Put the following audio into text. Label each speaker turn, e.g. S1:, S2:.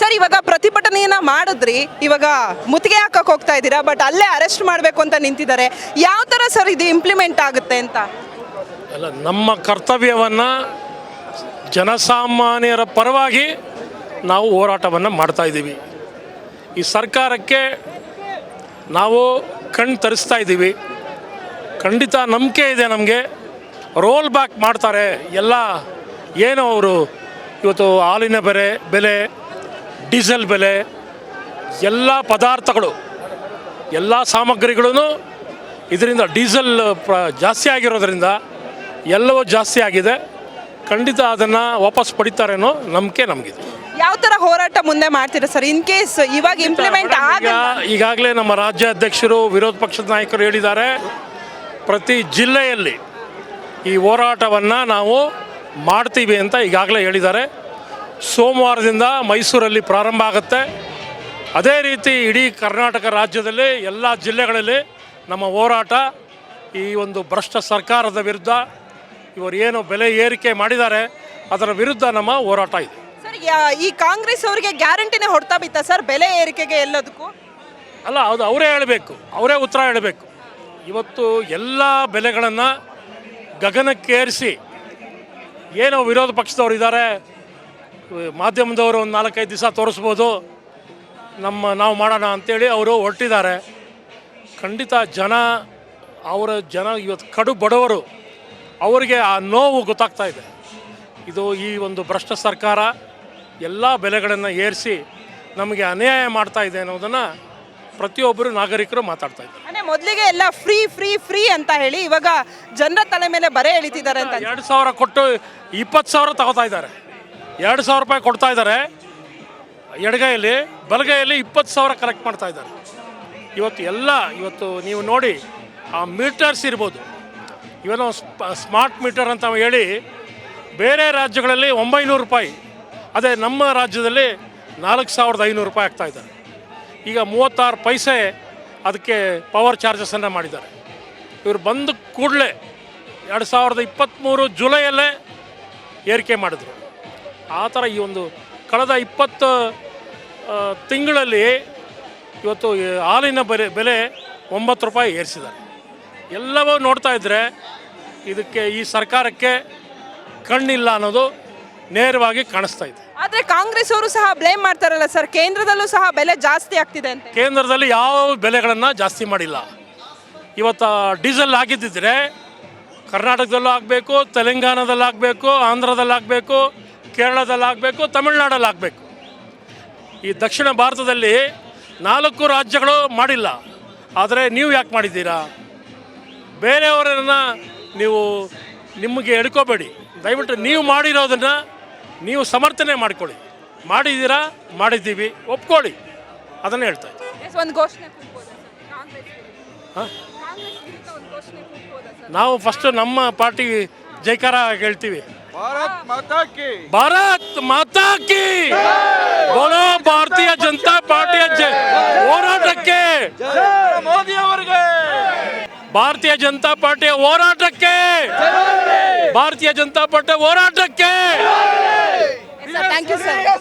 S1: Sir, ಇವಾಗ ಪ್ರತಿಭಟನೆಯನ್ನ ಮಾಡಿದ್ರಿ. ಇವಾಗ ಮುತ್ತಿಗೆ ಹಾಕಕ್ ಹೋಗ್ತಾ ಇದ್ದೀರಾ ಬಟ್ ಅಲ್ಲೇ ಅರೆಸ್ಟ್ ಮಾಡಬೇಕು ಅಂತ ನಿಂತಿದ್ದಾರೆ. ಯಾವ ತರ ಸರ್ ಇದು ಇಂಪ್ಲಿಮೆಂಟ್ ಆಗುತ್ತೆ ಅಂತ?
S2: ಅಲ್ಲ, ನಮ್ಮ ಕರ್ತವ್ಯವನ್ನು ಜನಸಾಮಾನ್ಯರ ಪರವಾಗಿ ನಾವು ಹೋರಾಟವನ್ನು ಮಾಡ್ತಾ ಇದ್ದೀವಿ. ಈ ಸರ್ಕಾರಕ್ಕೆ ನಾವು ಕಣ್ಣು ತರಿಸ್ತಾ ಇದ್ದೀವಿ. ಖಂಡಿತ ನಂಬಿಕೆ ಇದೆ ನಮಗೆ. ರೋಲ್ ಬ್ಯಾಕ್ ಮಾಡ್ತಾರೆ. ಎಲ್ಲ, ಏನು ಅವರು ಇವತ್ತು ಹಾಲಿನ ಬೆಲೆ ಬೆಲೆ ಡೀಸೆಲ್ ಬೆಲೆ ಎಲ್ಲ ಪದಾರ್ಥಗಳು ಎಲ್ಲ ಸಾಮಗ್ರಿಗಳೂ ಇದರಿಂದ ಡೀಸೆಲ್ ಪ್ರ ಜಾಸ್ತಿ ಆಗಿರೋದ್ರಿಂದ ಎಲ್ಲವೂ ಜಾಸ್ತಿ ಆಗಿದೆ. ಖಂಡಿತ ಅದನ್ನು ವಾಪಸ್ ಪಡಿತಾರೆ ಅನ್ನೋ ನಂಬಿಕೆ ನಮಗಿದೆ.
S1: ಯಾವ ಥರ ಹೋರಾಟ ಮುಂದೆ ಮಾಡ್ತೀರಾ ಸರ್? ಇನ್ ಕೇಸ್ ಇವಾಗ ಇಂಪ್ಲಿಮೆಂಟ್ ಆಗ
S2: ಈಗಾಗಲೇ ನಮ್ಮ ರಾಜ್ಯ ಅಧ್ಯಕ್ಷರು ವಿರೋಧ ಪಕ್ಷದ ನಾಯಕರು ಹೇಳಿದ್ದಾರೆ. ಪ್ರತಿ ಜಿಲ್ಲೆಯಲ್ಲಿ ಈ ಹೋರಾಟವನ್ನು ನಾವು ಮಾಡ್ತೀವಿ ಅಂತ ಈಗಾಗಲೇ ಹೇಳಿದ್ದಾರೆ. ಸೋಮವಾರದಿಂದ ಮೈಸೂರಲ್ಲಿ ಪ್ರಾರಂಭ ಆಗುತ್ತೆ. ಅದೇ ರೀತಿ ಇಡೀ ಕರ್ನಾಟಕ ರಾಜ್ಯದಲ್ಲಿ ಎಲ್ಲ ಜಿಲ್ಲೆಗಳಲ್ಲಿ ನಮ್ಮ ಹೋರಾಟ ಈ ಒಂದು ಭ್ರಷ್ಟ ಸರ್ಕಾರದ ವಿರುದ್ಧ ಇವರು ಏನು ಬೆಲೆ ಏರಿಕೆ ಮಾಡಿದ್ದಾರೆ ಅದರ ವಿರುದ್ಧ ನಮ್ಮ ಹೋರಾಟ ಇದೆ.
S1: ಸರ್ ಈ ಕಾಂಗ್ರೆಸ್ ಅವರಿಗೆ ಗ್ಯಾರಂಟಿನೇ ಹೊಡ್ತಾ ಬಿತ್ತ ಸರ್ ಬೆಲೆ ಏರಿಕೆಗೆ ಎಲ್ಲದಕ್ಕೂ?
S2: ಅಲ್ಲ ಅದು ಅವರೇ ಹೇಳಬೇಕು ಅವರೇ ಉತ್ತರ ಹೇಳಬೇಕು. ಇವತ್ತು ಎಲ್ಲ ಬೆಲೆಗಳನ್ನು ಗಗನಕ್ಕೇರಿಸಿ ಏನೋ ವಿರೋಧ ಪಕ್ಷದವರು ಇದ್ದಾರೆ ಮಾಧ್ಯಮದವರು ಒಂದು ನಾಲ್ಕೈದು ದಿವಸ ತೋರಿಸ್ಬೋದು. ನಮ್ಮ ನಾವು ಮಾಡೋಣ ಅಂತೇಳಿ ಅವರು ಹೊರಟಿದ್ದಾರೆ. ಖಂಡಿತ ಜನ ಅವರ ಜನ ಇವತ್ತು ಕಡು ಬಡವರು ಅವರಿಗೆ ಆ ನೋವು ಗೊತ್ತಾಗ್ತಾ ಇದೆ. ಇದು ಈ ಒಂದು ಭ್ರಷ್ಟ ಸರ್ಕಾರ ಎಲ್ಲ ಬೆಲೆಗಳನ್ನು ಏರಿಸಿ ನಮಗೆ ಅನ್ಯಾಯ ಮಾಡ್ತಾ ಇದೆ ಅನ್ನೋದನ್ನು ಪ್ರತಿಯೊಬ್ಬರು ನಾಗರಿಕರು ಮಾತಾಡ್ತಾ ಇದ್ದಾರೆ.
S1: ಅಂದ್ರೆ ಮೊದಲಿಗೆ ಎಲ್ಲ ಫ್ರೀ ಫ್ರೀ ಫ್ರೀ ಅಂತ ಹೇಳಿ ಇವಾಗ ಜನರ ತಲೆ ಮೇಲೆ ಬರೆ ಎಳಿತಿದ್ದಾರೆ ಅಂತ
S2: ಎರಡು ಸಾವಿರ ಕೊಟ್ಟು ಇಪ್ಪತ್ತು ಸಾವಿರ ತಗೋತಾ ಇದ್ದಾರೆ. ಎರಡು ಸಾವಿರ ರೂಪಾಯಿ ಕೊಡ್ತಾ ಇದ್ದಾರೆ. ಎಡಗೈಯಲ್ಲಿ, ಬಲಗೈಯಲ್ಲಿ ಇಪ್ಪತ್ತು ಸಾವಿರ ಕಲೆಕ್ಟ್ ಮಾಡ್ತಾ ಇದ್ದಾರೆ. ಇವತ್ತು ಎಲ್ಲ, ಇವತ್ತು ನೀವು ನೋಡಿ, ಆ ಮೀಟರ್ಸ್ ಇರ್ಬೋದು. ಇವನು ಸ್ಮಾರ್ಟ್ ಮೀಟರ್ ಅಂತ ಹೇಳಿ, ಬೇರೆ ರಾಜ್ಯಗಳಲ್ಲಿ ಒಂಬೈನೂರು ರೂಪಾಯಿ, ಅದೇ ನಮ್ಮ ರಾಜ್ಯದಲ್ಲಿ ನಾಲ್ಕು ಸಾವಿರದ ಐನೂರು ರೂಪಾಯಿ ಆಗ್ತಾ ಇದ್ದಾರೆ ಈಗ ಮೂವತ್ತಾರು ಪೈಸೆ ಅದಕ್ಕೆ ಪವರ್ ಚಾರ್ಜಸನ್ನು ಮಾಡಿದ್ದಾರೆ. ಇವರು ಬಂದ ಕೂಡಲೇ ಎರಡು ಸಾವಿರದ ಇಪ್ಪತ್ತ್ಮೂರು ಜುಲೈಯಲ್ಲೇ ಏರಿಕೆ ಮಾಡಿದ್ರು. ಆ ಥರ ಈ ಒಂದು ಕಳೆದ ಇಪ್ಪತ್ತು ತಿಂಗಳಲ್ಲಿ ಇವತ್ತು ಹಾಲಿನ ಬೆಲೆ ಬೆಲೆ ಒಂಬತ್ತು ರೂಪಾಯಿ ಏರಿಸಿದ್ದಾರೆ. ಎಲ್ಲವೂ ನೋಡ್ತಾ ಇದ್ದರೆ ಇದಕ್ಕೆ ಈ ಸರ್ಕಾರಕ್ಕೆ ಕಣ್ಣಿಲ್ಲ ಅನ್ನೋದು ನೇರವಾಗಿ ಕಾಣಿಸ್ತಾ ಇದೆ.
S1: ಆದರೆ ಕಾಂಗ್ರೆಸ್ ಅವರು ಸಹ ಬ್ಲೇಮ್ ಮಾಡ್ತಾರಲ್ಲ ಸರ್ ಕೇಂದ್ರದಲ್ಲೂ ಸಹ ಬೆಲೆ ಜಾಸ್ತಿ ಆಗ್ತಿದೆ ಅಂತ.
S2: ಕೇಂದ್ರದಲ್ಲಿ ಯಾವ ಬೆಲೆಗಳನ್ನು ಜಾಸ್ತಿ ಮಾಡಿಲ್ಲ. ಇವತ್ತು ಡೀಸೆಲ್ ಆಗಿದ್ದಿದ್ರೆ ಕರ್ನಾಟಕದಲ್ಲೂ ಆಗಬೇಕು ತೆಲಂಗಾಣದಲ್ಲಾಗಬೇಕು ಆಗಬೇಕು ಆಂಧ್ರದಲ್ಲಿ ಆಗಬೇಕು ಕೇರಳದಲ್ಲಿ ಆಗಬೇಕು ತಮಿಳ್ನಾಡಲ್ಲಿ ಆಗಬೇಕು ಈ ದಕ್ಷಿಣ ಭಾರತದಲ್ಲಿ ನಾಲ್ಕು ರಾಜ್ಯಗಳು ಮಾಡಿಲ್ಲ. ಆದರೆ ನೀವು ಯಾಕೆ ಮಾಡಿದ್ದೀರಾ? ಬೇರೆಯವರನ್ನು ನೀವು ನಿಮಗೆ ಎಡ್ಕೋಬೇಡಿ. ದಯವಿಟ್ಟು ನೀವು ಮಾಡಿರೋದನ್ನು ನೀವು ಸಮರ್ಥನೆ ಮಾಡ್ಕೊಳ್ಳಿ. ಮಾಡಿದ್ದೀರಾ? ಮಾಡಿದ್ದೀವಿ. ಒಪ್ಕೊಳ್ಳಿ. ಅದನ್ನು ಹೇಳ್ತಾ
S1: ಒಂದು ಘೋಷಣೆ?
S2: ಹಾಂ? ನಾವು ಫಸ್ಟು ನಮ್ಮ ಪಾರ್ಟಿ ಜೈಕಾರ ಹೇಳ್ತೀವಿ.
S3: ಭಾರತ್ ಮಾತಾ ಕಿ
S2: ಭಾರತ್ ಮಾತಾ ಕಿ ಬೋಲೋ ಭಾರತೀಯ ಜನತಾ ಪಾರ್ಟಿಯ ಜ- ಹೋರಾಟಕ್ಕೆ
S3: ಮೋದಿ ಅವರಿಗೆ
S2: ಭಾರತೀಯ ಜನತಾ ಪಾರ್ಟಿಯ ಹೋರಾಟಕ್ಕೆ ಭಾರತೀಯ ಜನತಾ ಪಾರ್ಟಿಯ ಹೋರಾಟಕ್ಕೆ